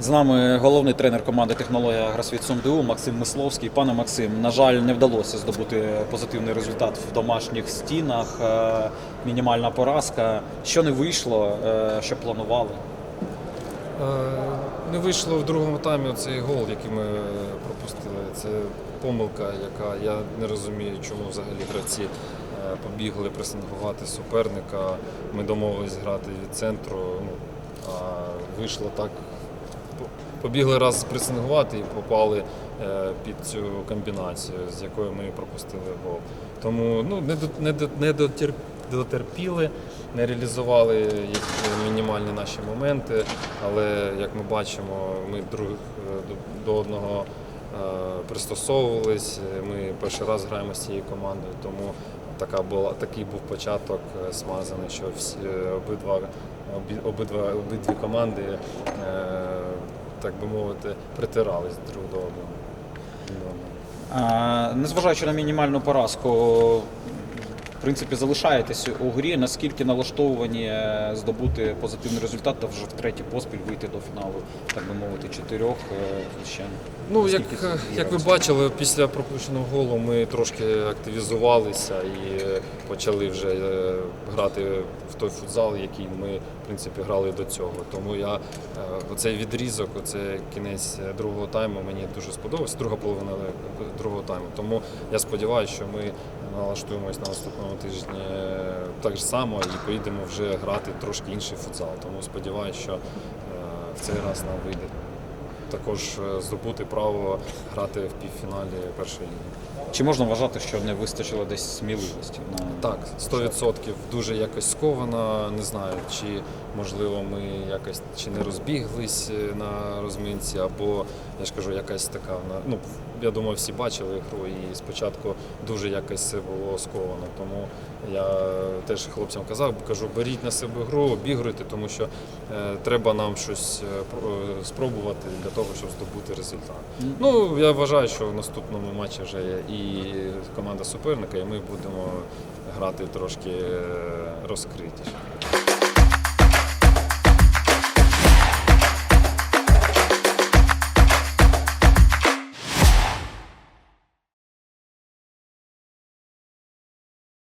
З нами головний тренер команди технологія Агросвіт СумДУ Максим Мисловський. Пане Максим, на жаль, не вдалося здобути позитивний результат в домашніх стінах. Е, Мінімальна поразка. Що не вийшло, е, що планували? Е, Не вийшло в другому таймі цей гол, який ми пропустили. Це помилка, яка я не розумію, чому взагалі гравці побігли пресингувати суперника. Ми домовились грати від центру, ну, а вийшло так. По- Побігли раз пресингувати і попали е, під цю комбінацію, з якою ми пропустили гол. Тому ну, не, не, до- не дотер- дотерпіли, не реалізували які мінімальні наші моменти, але як ми бачимо, ми друг е, до, одного е, пристосовувались. Ми перший раз граємо з цією командою, тому така була, такий був початок смазаний, що всі обидва, обидва обидві команди, так би мовити, притирались друг до одного. Е, Незважаючи на мінімальну поразку, принципі, залишаєтесь у грі. Наскільки налаштовані е, здобути позитивний результат та вже втретє поспіль вийти до фіналу, так би мовити, чотирьох е, ще. Ну, як, як ви бачили, після пропущеного голу ми трошки активізувалися і е, почали вже е, грати в той футзал, який ми в принципі грали до цього. Тому я е, оцей відрізок, оцей кінець е, другого тайму мені дуже сподобався, друга половина е. Тому я сподіваюся, що ми налаштуємось на наступному тижні так само і поїдемо вже грати трошки інший футзал. Тому сподіваюся, що е, в цей раз нам вийде також е, здобути право грати в півфіналі першої ліги. Чи можна вважати, що не вистачило десь сміливості? На... Так, 100% дуже якось сковано. Не знаю, чи можливо ми якось чи не розбіглись е, на розминці, або я ж кажу, якась така ну я думаю, всі бачили гру, і спочатку дуже якось це було сковано. Тому я теж хлопцям казав, кажу, беріть на себе гру, обігруйте, тому що е, треба нам щось е, е, спробувати для того, щоб здобути результат. Ну я вважаю, що в наступному матчі вже є і команда суперника, і ми будемо грати трошки е, розкритіше.